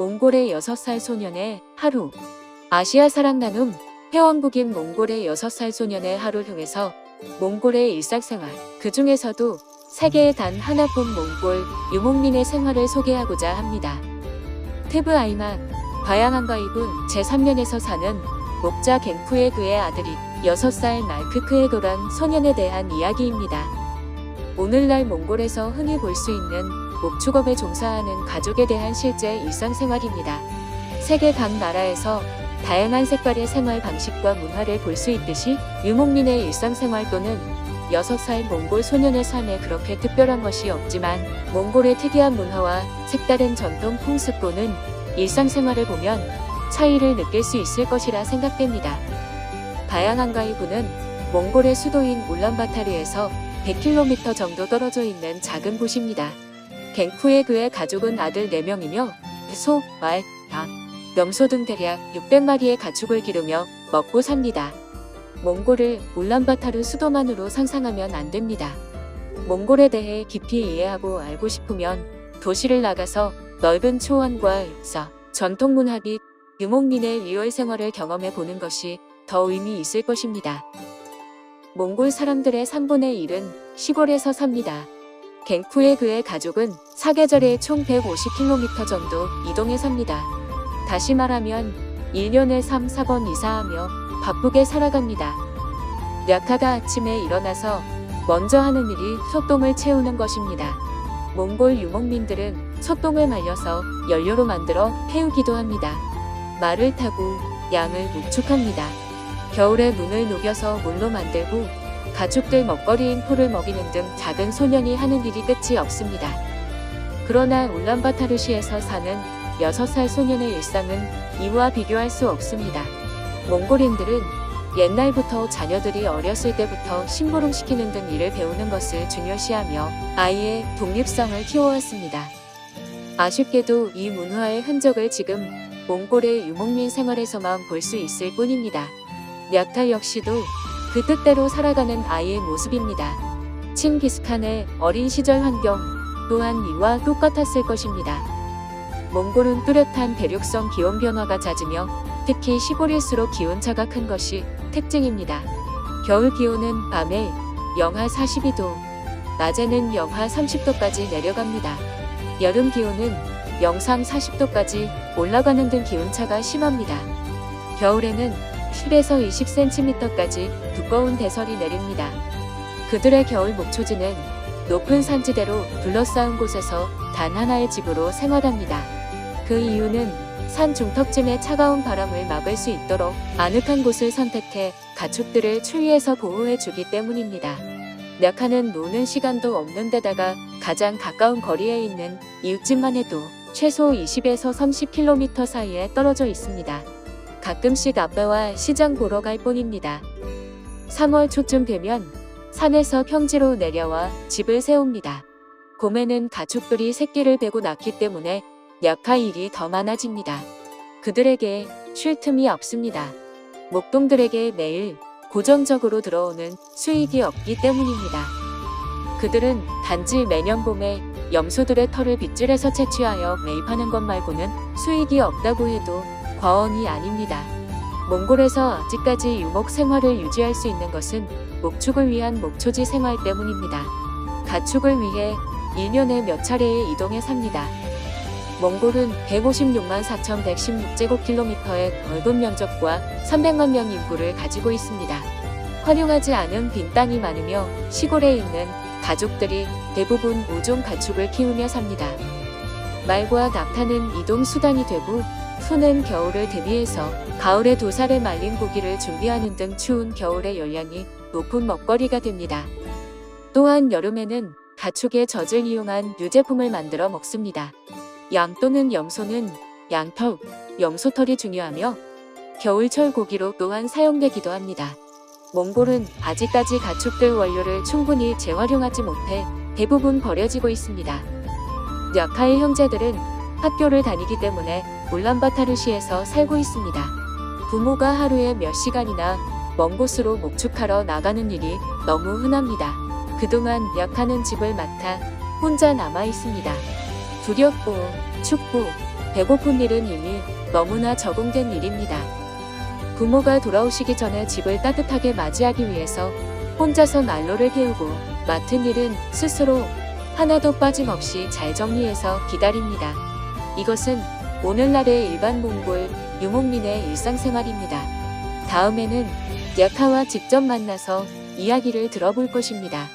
몽골의 6살 소년의 하루 아시아 사랑 나눔 회원국인 몽골의 6살 소년의 하루 중에서 몽골의 일상생활 그 중에서도 세계에 단 하나뿐 몽골 유목민의 생활을 소개하고자 합니다. 테브 아이만 바양한가이군 제3면에서 사는 목자 갱푸의 그의 아들이 6살 날크크에도란 소년에 대한 이야기입니다. 오늘날 몽골에서 흔히 볼 수 있는 목축업에 종사하는 가족에 대한 실제 일상생활입니다. 세계 각 나라에서 다양한 색깔의 생활 방식과 문화를 볼 수 있듯이 유목민의 일상생활 또는 6살 몽골 소년의 삶에 그렇게 특별한 것이 없지만 몽골의 특이한 문화와 색다른 전통 풍습고는 일상생활을 보면 차이를 느낄 수 있을 것이라 생각됩니다. 바양한가이군은 몽골의 수도인 울란바타르에서 100km 정도 떨어져 있는 작은 곳입니다. 갱쿠의 그의 가족은 아들 4명이며 소, 말, 양, 염소 등 대략 600마리의 가축을 기르며 먹고 삽니다. 몽골을 울란바타르 수도만으로 상상하면 안 됩니다. 몽골에 대해 깊이 이해하고 알고 싶으면 도시를 나가서 넓은 초원과 역사, 전통 문화 및 유목민의 리얼 생활을 경험해 보는 것이 더 의미 있을 것입니다. 몽골 사람들의 3분의 1은 시골에서 삽니다. 갱쿠의 그의 가족은 사계절에 총 150km 정도 이동해 삽니다. 다시 말하면 1년에 3, 4번 이사하며 바쁘게 살아갑니다. 랴카가 아침에 일어나서 먼저 하는 일이 소똥을 채우는 것입니다. 몽골 유목민들은 소똥을 말려서 연료로 만들어 태우기도 합니다. 말을 타고 양을 목축합니다. 겨울에 문을 녹여서 물로 만들고 가축들 먹거리인 포를 먹이는 등 작은 소년이 하는 일이 끝이 없습니다. 그러나 울란바타르시에서 사는 6살 소년의 일상은 이와 비교할 수 없습니다. 몽골인들은 옛날부터 자녀들이 어렸을 때부터 심부름시키는 등 일을 배우는 것을 중요시하며 아이의 독립성을 키워왔습니다. 아쉽게도 이 문화의 흔적을 지금 몽골의 유목민 생활에서만 볼 수 있을 뿐입니다. 략타 역시도 그 뜻대로 살아가는 아이의 모습입니다. 칭기스칸의 어린 시절 환경 또한 이와 똑같았을 것입니다. 몽골은 뚜렷한 대륙성 기온 변화가 잦으며 특히 시골일수록 기온차가 큰 것이 특징입니다. 겨울 기온은 밤에 영하 42도, 낮에는 영하 30도까지 내려갑니다. 여름 기온은 영상 40도까지 올라가는 등 기온차가 심합니다. 겨울에는 10에서 20cm까지 두꺼운 대설이 내립니다. 그들의 겨울 목초지는 높은 산지대로 둘러싸은 곳에서 단 하나의 집으로 생활합니다. 그 이유는 산 중턱쯤의 차가운 바람을 막을 수 있도록 아늑한 곳을 선택해 가축들을 추위에서 보호해 주기 때문입니다. 략하는 노는 시간도 없는 데다가 가장 가까운 거리에 있는 이웃집만 해도 최소 20에서 30km 사이에 떨어져 있습니다. 가끔씩 아빠와 시장 보러 갈 뿐입니다. 3월 초쯤 되면 산에서 평지로 내려와 집을 세웁니다. 봄에는 가축들이 새끼를 베고 낳기 때문에 약하 일이 더 많아집니다. 그들에게 쉴 틈이 없습니다. 목동들에게 매일 고정적으로 들어오는 수익이 없기 때문입니다. 그들은 단지 매년 봄에 염소들의 털을 빗질해서 채취하여 매입하는 것 말고는 수익이 없다고 해도 과언이 아닙니다. 몽골에서 아직까지 유목 생활을 유지할 수 있는 것은 목축을 위한 목초지 생활 때문입니다. 가축을 위해 1년에 몇 차례의 이동해 삽니다. 몽골은 156만 4,116제곱킬로미터의 넓은 면적과 300만 명 인구를 가지고 있습니다. 활용하지 않은 빈 땅이 많으며 시골에 있는 가족들이 대부분 모종 가축을 키우며 삽니다. 말과 낙타는 이동 수단이 되고 푸는 겨울을 대비해서 가을에 도살에 말린 고기를 준비하는 등 추운 겨울의 열량이 높은 먹거리가 됩니다. 또한 여름에는 가축의 젖을 이용한 유제품을 만들어 먹습니다. 양 또는 염소는 양털, 염소털이 중요하며 겨울철 고기로 또한 사용되기도 합니다. 몽골은 아직까지 가축들 원료를 충분히 재활용하지 못해 대부분 버려지고 있습니다. 랴카의 형제들은 학교를 다니기 때문에 울란바타르시에서 살고 있습니다. 부모가 하루에 몇 시간이나 먼 곳으로 목축하러 나가는 일이 너무 흔합니다. 그동안 약하는 집을 맡아 혼자 남아 있습니다. 두렵고 춥고 배고픈 일은 이미 너무나 적응된 일입니다. 부모가 돌아오시기 전에 집을 따뜻하게 맞이하기 위해서 혼자서 난로를 태우고 맡은 일은 스스로 하나도 빠짐없이 잘 정리해서 기다립니다. 이것은 오늘날의 일반 몽골 유목민의 일상생활입니다. 다음에는 약하와 직접 만나서 이야기를 들어볼 것입니다.